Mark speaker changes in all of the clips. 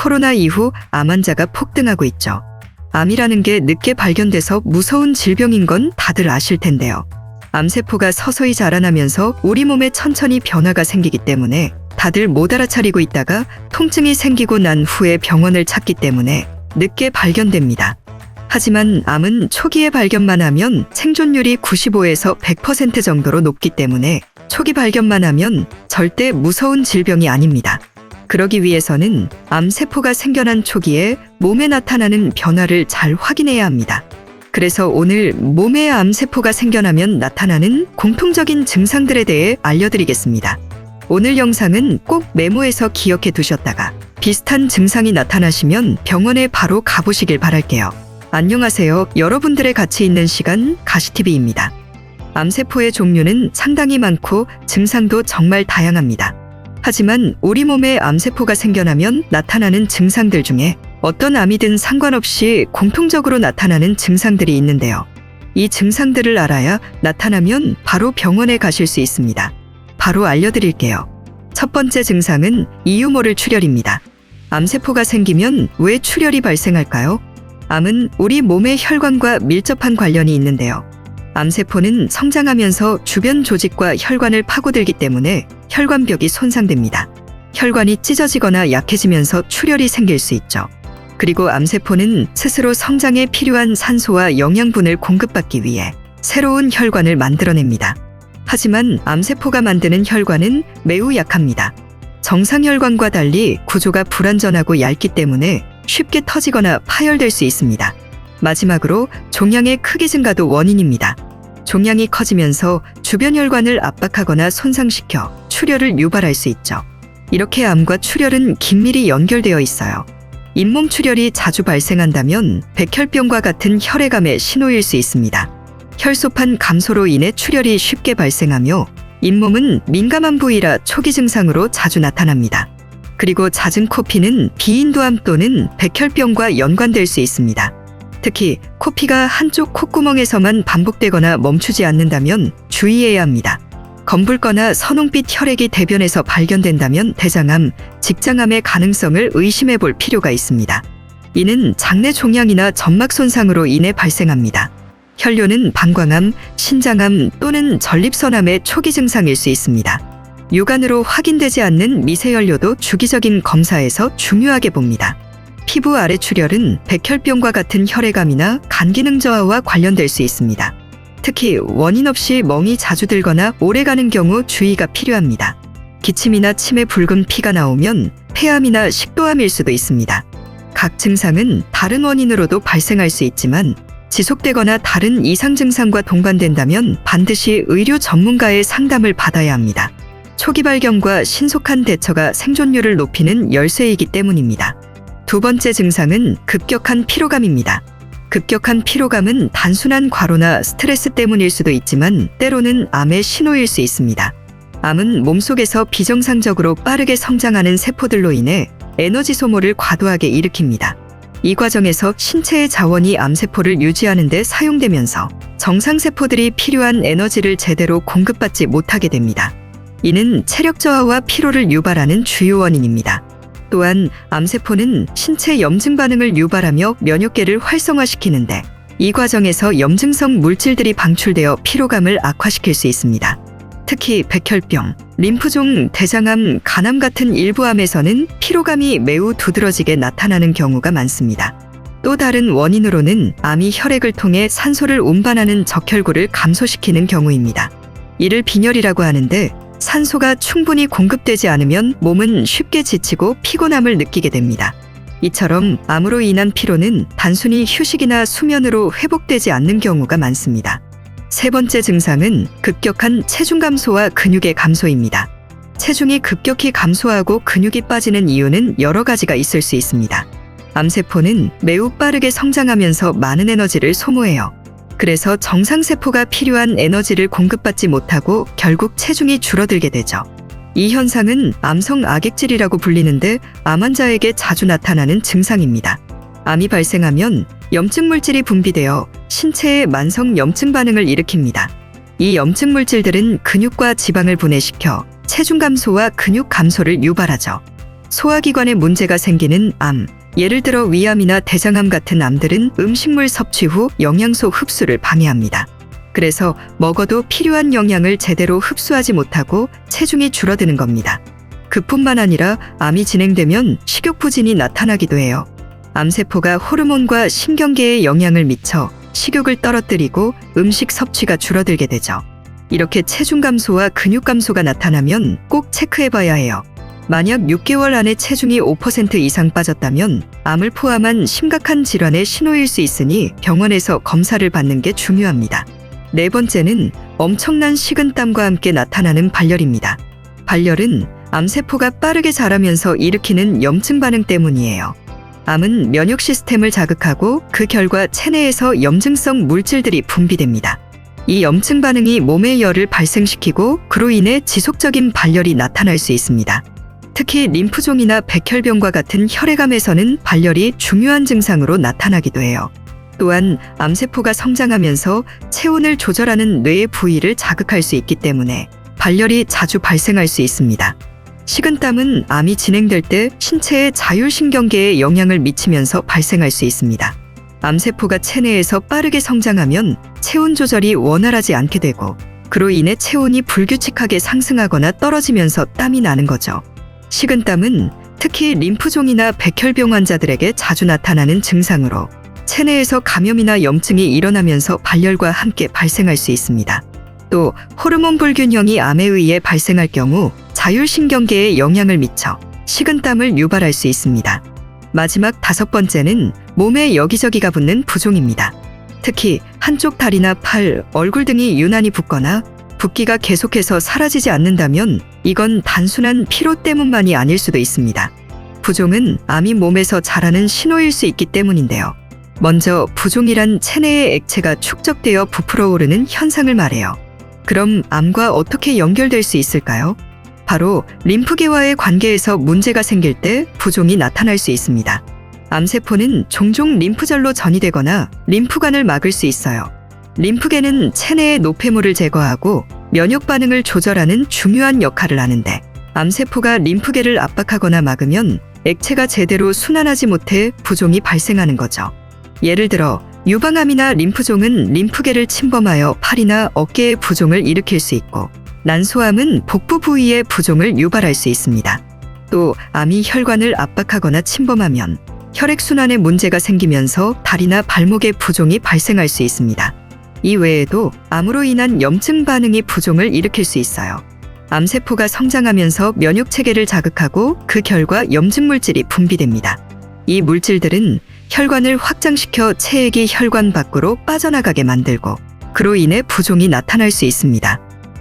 Speaker 1: 코로나 이후 암 환자가 폭등하고 있죠. 암이라는 게 늦게 발견돼서 무서운 질병인 건 다들 아실 텐데요. 암세포가 서서히 자라나면서 우리 몸에 천천히 변화가 생기기 때문에 다들 못 알아차리고 있다가 통증이 생기고 난 후에 병원을 찾기 때문에 늦게 발견됩니다. 하지만 암은 초기에 발견만 하면 생존율이 95에서 100% 정도로 높기 때문에 초기 발견만 하면 절대 무서운 질병이 아닙니다. 그러기 위해서는 암세포가 생겨난 초기에 몸에 나타나는 변화를 잘 확인해야 합니다. 그래서 오늘 몸에 암세포가 생겨나면 나타나는 공통적인 증상들에 대해 알려드리겠습니다. 오늘 영상은 꼭 메모해서 기억해 두셨다가 비슷한 증상이 나타나시면 병원에 바로 가보시길 바랄게요. 안녕하세요. 여러분들의 같이 있는 시간 가시TV입니다. 암세포의 종류는 상당히 많고 증상도 정말 다양합니다. 하지만 우리 몸에 암세포가 생겨나면 나타나는 증상들 중에 어떤 암이든 상관없이 공통적으로 나타나는 증상들이 있는데요. 이 증상들을 알아야 나타나면 바로 병원에 가실 수 있습니다. 바로 알려드릴게요. 첫 번째 증상은 이유 모를 출혈입니다. 암세포가 생기면 왜 출혈이 발생할까요? 암은 우리 몸의 혈관과 밀접한 관련이 있는데요. 암세포는 성장하면서 주변 조직과 혈관을 파고들기 때문에 혈관벽이 손상됩니다. 혈관이 찢어지거나 약해지면서 출혈이 생길 수 있죠. 그리고 암세포는 스스로 성장에 필요한 산소와 영양분을 공급받기 위해 새로운 혈관을 만들어냅니다. 하지만 암세포가 만드는 혈관은 매우 약합니다. 정상 혈관과 달리 구조가 불완전하고 얇기 때문에 쉽게 터지거나 파열될 수 있습니다. 마지막으로 종양의 크기 증가도 원인입니다. 종양이 커지면서 주변 혈관을 압박하거나 손상시켜 출혈을 유발할 수 있죠. 이렇게 암과 출혈은 긴밀히 연결되어 있어요. 잇몸 출혈이 자주 발생한다면 백혈병과 같은 혈액암의 신호일 수 있습니다. 혈소판 감소로 인해 출혈이 쉽게 발생하며 잇몸은 민감한 부위라 초기 증상으로 자주 나타납니다. 그리고 잦은 코피는 비인도암 또는 백혈병과 연관될 수 있습니다. 특히 코피가 한쪽 콧구멍에서만 반복되거나 멈추지 않는다면 주의해야 합니다. 검붉거나 선홍빛 혈액이 대변에서 발견된다면 대장암, 직장암의 가능성을 의심해 볼 필요가 있습니다. 이는 장내 종양이나 점막 손상으로 인해 발생합니다. 혈뇨는 방광암, 신장암 또는 전립선암의 초기 증상일 수 있습니다. 육안으로 확인되지 않는 미세혈뇨도 주기적인 검사에서 중요하게 봅니다. 피부 아래 출혈은 백혈병과 같은 혈액암이나 간 기능 저하와 관련될 수 있습니다. 특히 원인 없이 멍이 자주 들거나 오래 가는 경우 주의가 필요합니다. 기침이나 침에 붉은 피가 나오면 폐암이나 식도암일 수도 있습니다. 각 증상은 다른 원인으로도 발생할 수 있지만 지속되거나 다른 이상 증상과 동반된다면 반드시 의료 전문가의 상담을 받아야 합니다. 초기 발견과 신속한 대처가 생존율을 높이는 열쇠이기 때문입니다. 두 번째 증상은 급격한 피로감입니다. 급격한 피로감은 단순한 과로나 스트레스 때문일 수도 있지만 때로는 암의 신호일 수 있습니다. 암은 몸속에서 비정상적으로 빠르게 성장하는 세포들로 인해 에너지 소모를 과도하게 일으킵니다. 이 과정에서 신체의 자원이 암세포를 유지하는 데 사용되면서 정상세포들이 필요한 에너지를 제대로 공급받지 못하게 됩니다. 이는 체력 저하와 피로를 유발하는 주요 원인입니다. 또한 암세포는 신체 염증 반응을 유발하며 면역계를 활성화시키는데 이 과정에서 염증성 물질들이 방출되어 피로감을 악화시킬 수 있습니다. 특히 백혈병, 림프종, 대장암, 간암 같은 일부 암에서는 피로감이 매우 두드러지게 나타나는 경우가 많습니다. 또 다른 원인으로는 암이 혈액을 통해 산소를 운반하는 적혈구를 감소시키는 경우입니다. 이를 빈혈이라고 하는데 산소가 충분히 공급되지 않으면 몸은 쉽게 지치고 피곤함을 느끼게 됩니다. 이처럼 암으로 인한 피로는 단순히 휴식이나 수면으로 회복되지 않는 경우가 많습니다. 세 번째 증상은 급격한 체중 감소와 근육의 감소입니다. 체중이 급격히 감소하고 근육이 빠지는 이유는 여러 가지가 있을 수 있습니다. 암세포는 매우 빠르게 성장하면서 많은 에너지를 소모해요. 그래서 정상세포가 필요한 에너지를 공급받지 못하고 결국 체중이 줄어들게 되죠. 이 현상은 암성 악액질이라고 불리는데 암 환자에게 자주 나타나는 증상입니다. 암이 발생하면 염증 물질이 분비되어 신체에 만성 염증 반응을 일으킵니다. 이 염증 물질들은 근육과 지방을 분해시켜 체중 감소와 근육 감소를 유발하죠. 소화기관에 문제가 생기는 암, 예를 들어 위암이나 대장암 같은 암들은 음식물 섭취 후 영양소 흡수를 방해합니다. 그래서 먹어도 필요한 영양을 제대로 흡수하지 못하고 체중이 줄어드는 겁니다. 그뿐만 아니라 암이 진행되면 식욕부진이 나타나기도 해요. 암세포가 호르몬과 신경계에 영향을 미쳐 식욕을 떨어뜨리고 음식 섭취가 줄어들게 되죠. 이렇게 체중 감소와 근육 감소가 나타나면 꼭 체크해 봐야 해요. 만약 6개월 안에 체중이 5% 이상 빠졌다면 암을 포함한 심각한 질환의 신호일 수 있으니 병원에서 검사를 받는 게 중요합니다. 네 번째는 엄청난 식은땀과 함께 나타나는 발열입니다. 발열은 암세포가 빠르게 자라면서 일으키는 염증 반응 때문이에요. 암은 면역 시스템을 자극하고 그 결과 체내에서 염증성 물질들이 분비됩니다. 이 염증 반응이 몸의 열을 발생시키고 그로 인해 지속적인 발열이 나타날 수 있습니다. 특히 림프종이나 백혈병과 같은 혈액암에서는 발열이 중요한 증상으로 나타나기도 해요. 또한 암세포가 성장하면서 체온을 조절하는 뇌의 부위를 자극할 수 있기 때문에 발열이 자주 발생할 수 있습니다. 식은땀은 암이 진행될 때 신체의 자율신경계에 영향을 미치면서 발생할 수 있습니다. 암세포가 체내에서 빠르게 성장하면 체온 조절이 원활하지 않게 되고 그로 인해 체온이 불규칙하게 상승하거나 떨어지면서 땀이 나는 거죠. 식은땀은 특히 림프종이나 백혈병 환자들에게 자주 나타나는 증상으로 체내에서 감염이나 염증이 일어나면서 발열과 함께 발생할 수 있습니다. 또 호르몬 불균형이 암에 의해 발생할 경우 자율신경계에 영향을 미쳐 식은땀을 유발할 수 있습니다. 마지막 다섯 번째는 몸에 여기저기가 붓는 부종입니다. 특히 한쪽 다리나 팔, 얼굴 등이 유난히 붓거나 붓기가 계속해서 사라지지 않는다면 이건 단순한 피로 때문만이 아닐 수도 있습니다. 부종은 암이 몸에서 자라는 신호일 수 있기 때문인데요. 먼저 부종이란 체내의 액체가 축적되어 부풀어 오르는 현상을 말해요. 그럼 암과 어떻게 연결될 수 있을까요? 바로 림프계와의 관계에서 문제가 생길 때 부종이 나타날 수 있습니다. 암세포는 종종 림프절로 전이되거나 림프관을 막을 수 있어요. 림프계는 체내의 노폐물을 제거하고 면역 반응을 조절하는 중요한 역할을 하는데 암세포가 림프계를 압박하거나 막으면 액체가 제대로 순환하지 못해 부종이 발생하는 거죠. 예를 들어 유방암이나 림프종은 림프계를 침범하여 팔이나 어깨의 부종을 일으킬 수 있고 난소암은 복부 부위의 부종을 유발할 수 있습니다. 또 암이 혈관을 압박하거나 침범하면 혈액순환에 문제가 생기면서 다리나 발목에 부종이 발생할 수 있습니다. 이 외에도 암으로 인한 염증 반응이 부종을 일으킬 수 있어요. 암세포가 성장하면서 면역 체계를 자극하고 그 결과 염증 물질이 분비됩니다. 이 물질들은 혈관을 확장시켜 체액이 혈관 밖으로 빠져나가게 만들고 그로 인해 부종이 나타날 수 있습니다.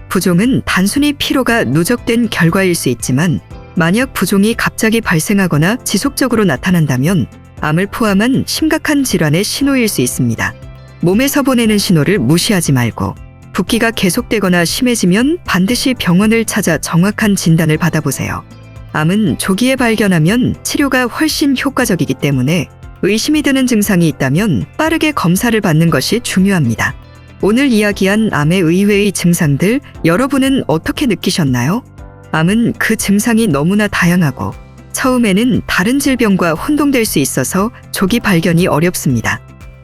Speaker 1: 부종은 단순히 피로가 누적된 결과일 수 있지만 만약 부종이 갑자기 발생하거나 지속적으로 나타난다면 암을 포함한 심각한 질환의 신호일 수 있습니다. 몸에서 보내는 신호를 무시하지 말고 붓기가 계속되거나 심해지면 반드시 병원을 찾아 정확한 진단을 받아보세요. 암은 조기에 발견하면 치료가 훨씬 효과적이기 때문에 의심이 드는 증상이 있다면 빠르게 검사를 받는 것이 중요합니다. 오늘 이야기한 암의 의외의 증상들 여러분은 어떻게 느끼셨나요? 암은 그 증상이 너무나 다양하고 처음에는 다른 질병과 혼동될 수 있어서 조기 발견이 어렵습니다.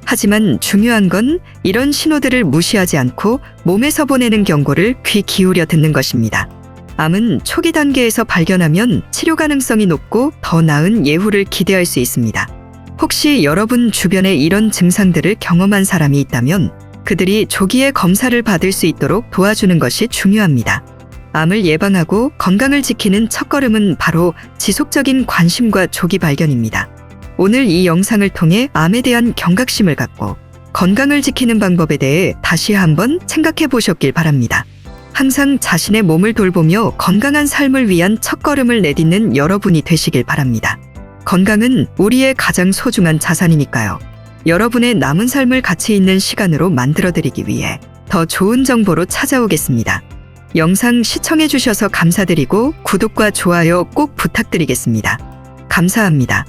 Speaker 1: 하지만 중요한 건 이런 신호들을 무시하지 않고 몸에서 보내는 경고를 귀 기울여 듣는 것입니다. 암은 초기 단계에서 발견하면 치료 가능성이 높고 더 나은 예후를 기대할 수 있습니다. 혹시 여러분 주변에 이런 증상들을 경험한 사람이 있다면 그들이 조기에 검사를 받을 수 있도록 도와주는 것이 중요합니다. 암을 예방하고 건강을 지키는 첫걸음은 바로 지속적인 관심과 조기 발견입니다. 오늘 이 영상을 통해 암에 대한 경각심을 갖고 건강을 지키는 방법에 대해 다시 한번 생각해 보셨길 바랍니다. 항상 자신의 몸을 돌보며 건강한 삶을 위한 첫걸음을 내딛는 여러분이 되시길 바랍니다. 건강은 우리의 가장 소중한 자산이니까요. 여러분의 남은 삶을 가치 있는 시간으로 만들어드리기 위해 더 좋은 정보로 찾아오겠습니다. 영상 시청해주셔서 감사드리고 구독과 좋아요 꼭 부탁드리겠습니다. 감사합니다.